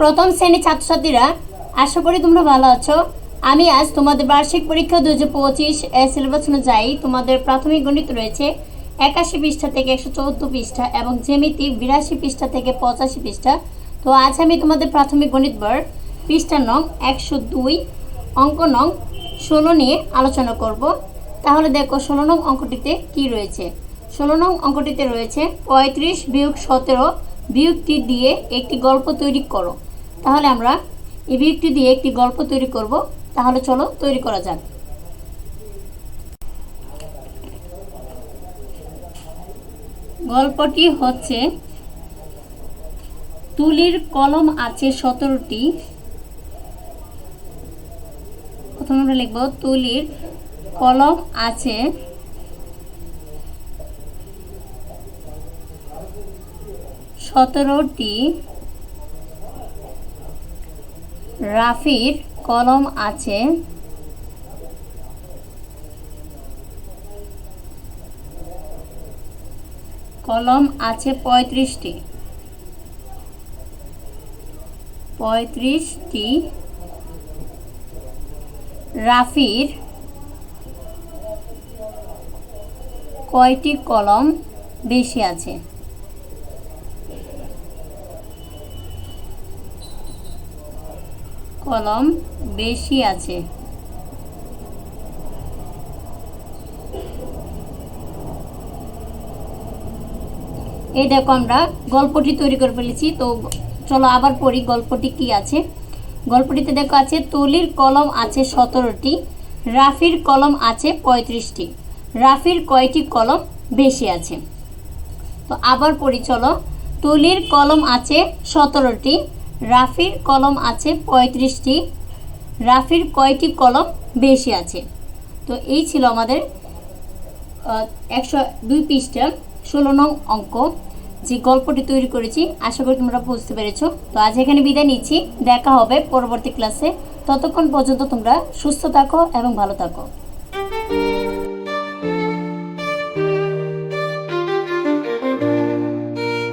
প্রথম শ্রেণির ছাত্রছাত্রীরা, আশা করি তোমরা ভালো আছো। আমি আজ তোমাদের বার্ষিক পরীক্ষা দু হাজার পঁচিশ সিলেবাস অনুযায়ী তোমাদের প্রাথমিক গণিত রয়েছে একাশি পৃষ্ঠা থেকে একশো চৌদ্দ পৃষ্ঠা এবং জ্যামিতি বিরাশি পৃষ্ঠা থেকে পঁচাশি পৃষ্ঠা। তো আজ আমি তোমাদের প্রাথমিক গণিত বর পৃষ্ঠা নং একশো দুই অঙ্ক নং ষোলো নিয়ে আলোচনা করব। তাহলে দেখো ষোলো নং অঙ্কটিতে কি রয়েছে? ষোলো নং অঙ্কটিতে রয়েছে পঁয়ত্রিশ বিয়োগ সতেরো বিয়োগটি দিয়ে একটি গল্প তৈরি করো। তাহলে আমরা এই দিয়ে একটি গল্প তৈরি করব। তাহলে চলো তৈরি করা যাক। গল্পটি হচ্ছে, তুলির কলম আছে সতেরোটি। প্রথমে আমরা লিখব, তুলির কলম আছে সতেরোটি। রাফির কলম আছে। কলম আছে পঁয়ত্রিশটি। পঁয়ত্রিশটি রাফির কয়টি কলম বেশি আছে? কলম বেশি আছে। এই দেখো আমরা গল্পটি তৈরি করে ফেলেছি, তো চলো আবার পড়ি গল্পটি কি আছে। গল্পটিতে দেখো আছে, তুলির কলম আছে সতেরোটি, রাফির কলম আছে পঁয়ত্রিশটি, রাফির কয়টি কলম বেশি আছে? তো আবার পড়ি, চলো। তুলির কলম আছে সতেরোটি রাফির কলম আছে পঁয়ত্রিশটি। রাফির কয়টি কলম বেশি আছে? তো এই ছিল আমাদের একশো দুই পৃষ্ঠা ষোলো নং অঙ্ক যে গল্পটি তৈরি করেছি। আশা করি তোমরা বুঝতে পেরেছ। তো আজ এখানে বিদায় নিচ্ছি। দেখা হবে পরবর্তী ক্লাসে। ততক্ষণ পর্যন্ত তোমরা সুস্থ থাকো এবং ভালো থাকো।